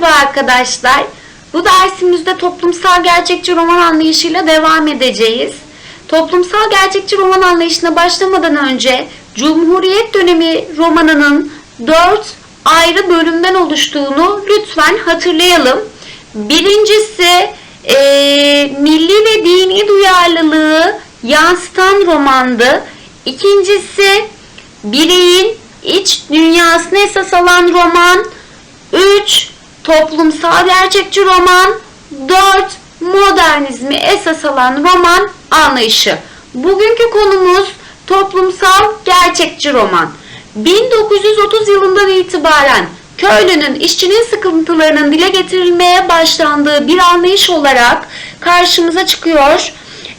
Merhaba arkadaşlar. Bu dersimizde toplumsal gerçekçi roman anlayışıyla devam edeceğiz. Toplumsal gerçekçi roman anlayışına başlamadan önce Cumhuriyet dönemi romanının dört ayrı bölümden oluştuğunu lütfen hatırlayalım. Birincisi eee, milli ve dini duyarlılığı yansıtan romandı. İkincisi bireyin iç dünyasını esas alan roman. 3. Toplumsal gerçekçi roman. 4. Modernizmi esas alan roman anlayışı. Bugünkü konumuz toplumsal gerçekçi roman. 1930 yılından itibaren köylünün işçinin sıkıntılarının dile getirilmeye başlandığı bir anlayış olarak karşımıza çıkıyor.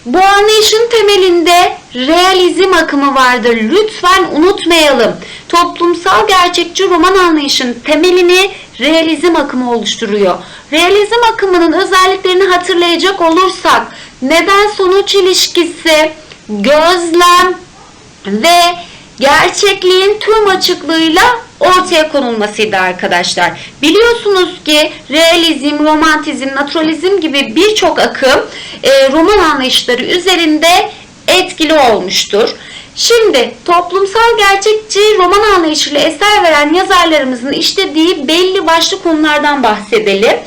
Bu anlayışın temelinde realizm akımı vardır. Lütfen unutmayalım. Toplumsal gerçekçi roman anlayışın temelini realizm akımı oluşturuyor. Realizm akımının özelliklerini hatırlayacak olursak neden sonuç ilişkisi, gözlem ve gerçekliğin tüm açıklığıyla ortaya konulmasıydı arkadaşlar. Biliyorsunuz ki realizm, romantizm, naturalizm gibi birçok akım e, roman anlayışları üzerinde etkili olmuştur. Şimdi toplumsal gerçekçi roman anlayışıyla eser veren yazarlarımızın işlediği belli başlı konulardan bahsedelim.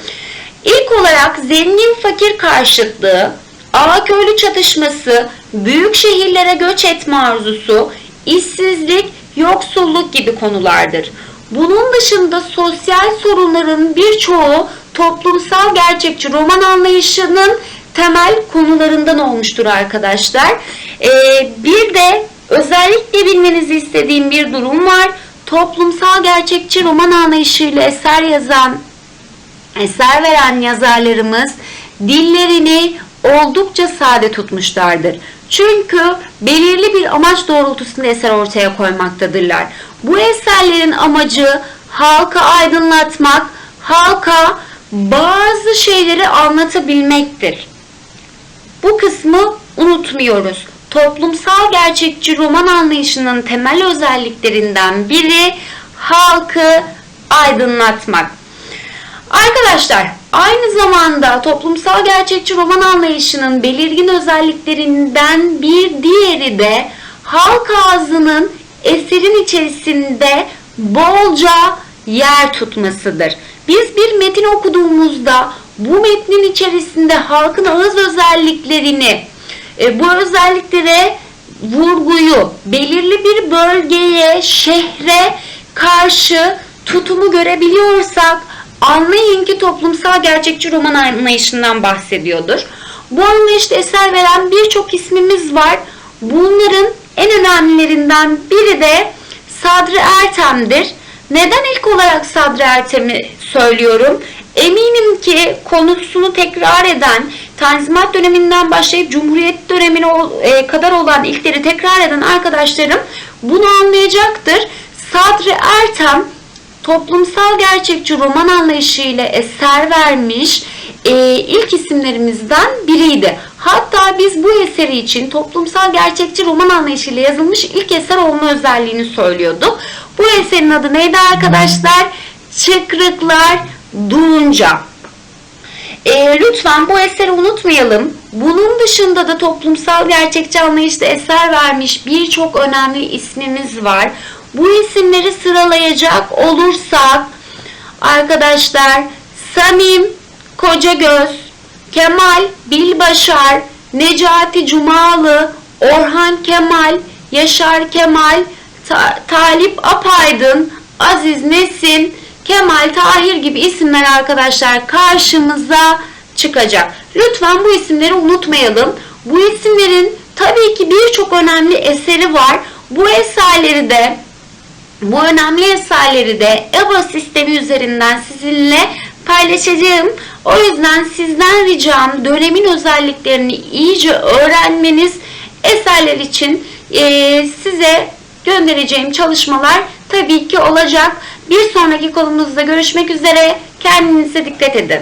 İlk olarak zengin fakir karşıtlığı, ağa köylü çatışması, büyük şehirlere göç etme arzusu, işsizlik, yoksulluk gibi konulardır. Bunun dışında sosyal sorunların birçoğu toplumsal gerçekçi roman anlayışının temel konularından olmuştur arkadaşlar. Ee, bir de özellikle bilmenizi istediğim bir durum var. Toplumsal gerçekçi roman anlayışıyla eser yazan, eser veren yazarlarımız dillerini oldukça sade tutmuşlardır. Çünkü belirli bir amaç doğrultusunda eser ortaya koymaktadırlar. Bu eserlerin amacı halka aydınlatmak, halka bazı şeyleri anlatabilmektir. Bu kısmı unutmuyoruz. Toplumsal gerçekçi roman anlayışının temel özelliklerinden biri halkı aydınlatmak. Arkadaşlar aynı zamanda toplumsal gerçekçi roman anlayışının belirgin özelliklerinden bir diğeri de halk ağzının eserin içerisinde bolca yer tutmasıdır. Biz bir metin okuduğumuzda bu metnin içerisinde halkın ağız özelliklerini, e, bu özelliklere vurguyu belirli bir bölgeye, şehre karşı tutumu görebiliyorsak anlayın ki toplumsal gerçekçi roman anlayışından bahsediyordur. Bu anlayışta eser veren birçok ismimiz var. Bunların en önemlilerinden biri de Sadri Ertem'dir. Neden ilk olarak Sadri Ertem'i söylüyorum? Eminim ki konusunu tekrar eden, Tanzimat döneminden başlayıp Cumhuriyet dönemine e, kadar olan ilkleri tekrar eden arkadaşlarım bunu anlayacaktır. Sadri Ertem toplumsal gerçekçi roman anlayışıyla eser vermiş e, ilk isimlerimizden biriydi. Hatta biz bu eseri için toplumsal gerçekçi roman anlayışıyla yazılmış ilk eser olma özelliğini söylüyorduk. Bu eserin adı neydi arkadaşlar? Çıkrıklar Doğunca. E, lütfen bu eseri unutmayalım. Bunun dışında da toplumsal gerçekçi anlayışta eser vermiş birçok önemli ismimiz var. Bu isimleri sıralayacak olursak arkadaşlar Samim Kocagöz, Kemal Bilbaşar, Necati Cumalı, Orhan Kemal, Yaşar Kemal, Ta- Talip Apaydın, Aziz Nesin, Kemal Tahir gibi isimler arkadaşlar karşımıza çıkacak. Lütfen bu isimleri unutmayalım. Bu isimlerin tabii ki birçok önemli eseri var. Bu eserleri de bu önemli eserleri de EBA sistemi üzerinden sizinle paylaşacağım. O yüzden sizden ricam dönemin özelliklerini iyice öğrenmeniz eserler için size göndereceğim çalışmalar tabii ki olacak. Bir sonraki konumuzda görüşmek üzere. Kendinize dikkat edin.